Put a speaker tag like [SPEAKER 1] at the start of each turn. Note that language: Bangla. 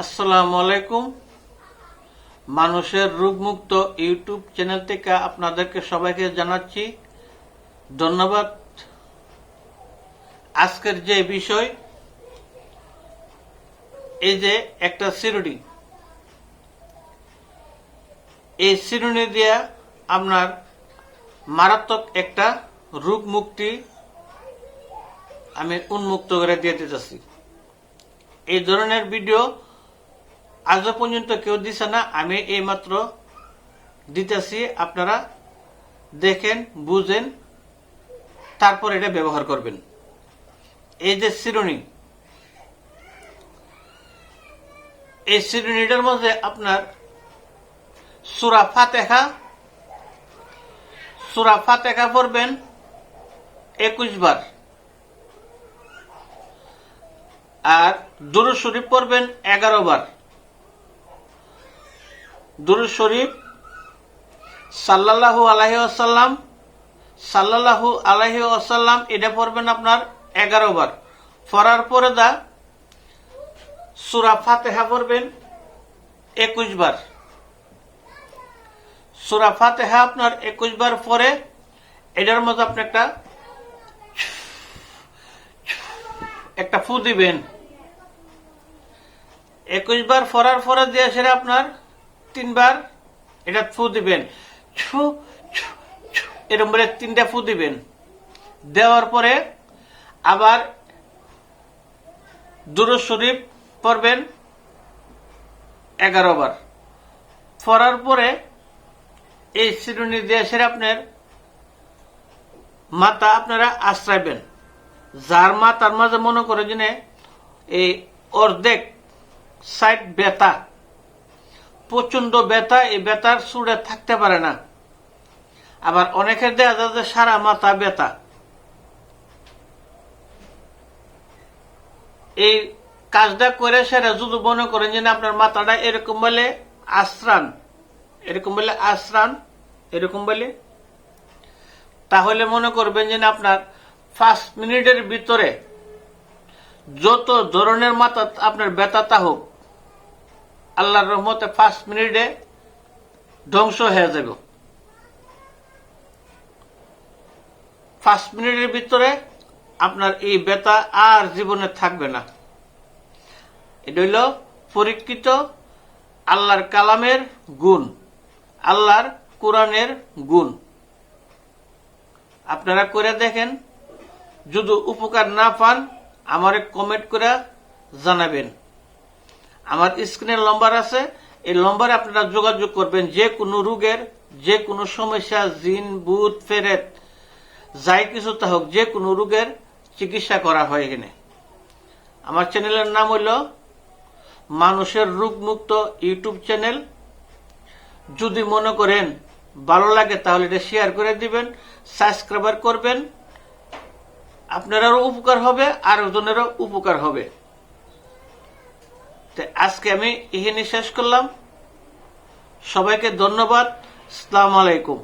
[SPEAKER 1] আসসালামু আলাইকুম মানুষের রোগমুক্ত ইউটিউব চ্যানেল থেকে আপনাদেরকে সবাইকে জানাচ্ছি ধন্যবাদ। আজকের যে বিষয়, এই যে একটা সিরুনি। এই সিরুনি দিয়া আপনার মারাত্মক একটা রোগ মুক্তি আমি উন্মুক্ত করে দিয়ে দিতেছি। এই ধরনের ভিডিও আজও পর্যন্ত কেউ দিছে না, আমি এইমাত্র দিতেছি, আপনারা দেখেন, বুঝেন, তারপর এটা ব্যবহার করবেন। এই যে শিরোনি এই শিরোনিটার মধ্যে আপনার সুরা ফাতেহা সুরা ফাতেহা পড়বেন একুশ বার। আর দুরুদ শরীফ পড়বেন এগারো বার। দুরুদ শরীফ সাল্লাল্লাহু আলাইহি আসাল্লাম সাল্লাল্লাহু আলাইহি আসাল্লাম এটা পড়বেন আপনার এগারো বার। পড়ার পরে দা সুরা ফাতেহা পড়বেন একুশ বার। সুরা ফাতেহা আপনার একুশ বার পরে এটার মধ্যে আপনি একটা একটা ফু দিবেন। একুশ বার ফরার ফরা দিয়ে সেটা আপনার তিনবার, এটা ফু দিবেন। ছু এরকম বলে তিনটা ফু দিবেন। দেওয়ার পরে আবার দুরুদ শরীফ পড়বেন এগারো বার। পড়ার পরে এই শিরুনি দিয়ে সেরে আপনার মাথা আপনারা আশ্রাইবেন যার মা তার মাঝে মনে করে যে এই অর্ধেক সাইড ব্যথা প্রচণ্ড ব্যথা, এই ব্যথার সুরে থাকতে পারে না। আবার অনেকের দেখা যায় যে সারা মাথা ব্যথা। এই কাজটা করে সেটা যদি মনে করেন যে আপনার মাথাটা এরকম বলে আশ্রান, এরকম বলে আশ্রান, এরকম বলে, তাহলে মনে করবেন যে আপনার পাঁচ মিনিটের ভিতরে যত ধরনের মাথা আপনার ব্যথাতা হোক আল্লাহর রহমতে পাঁচ মিনিটে ধ্বংস হয়ে যাবে। পাঁচ মিনিটের ভিতরে আপনার এই ব্যথা আর জীবনে থাকবে না। এটা হইল পরীক্ষিত আল্লাহর কালামের গুণ, আল্লাহর কোরআনের গুণ। আপনারা করে দেখেন, যদি উপকার না পান, আমারে কমেন্ট করে জানাবেন। আমার স্ক্রিনের নম্বর আছে, এই নম্বরে আপনারা যোগাযোগ করবেন। যে কোনো রোগের, যে কোনো সমস্যা, জিন বুথ ফেরেত, যাই কিছু তা হোক, যে কোনো রোগের চিকিৎসা করা হয় এখানে। আমার চ্যানেলের নাম হইল মানুষের রোগমুক্ত ইউটিউব চ্যানেল। যদি মনে করেন ভালো লাগে, তাহলে এটা শেয়ার করে দিবেন সাবস্ক্রাইবার করবেন। আপনারও উপকার হবে আর জনেরও উপকার হবে। তো আজকে আমি এখানে শেষ করলাম। সবাইকে ধন্যবাদ। সালাম আলাইকুম।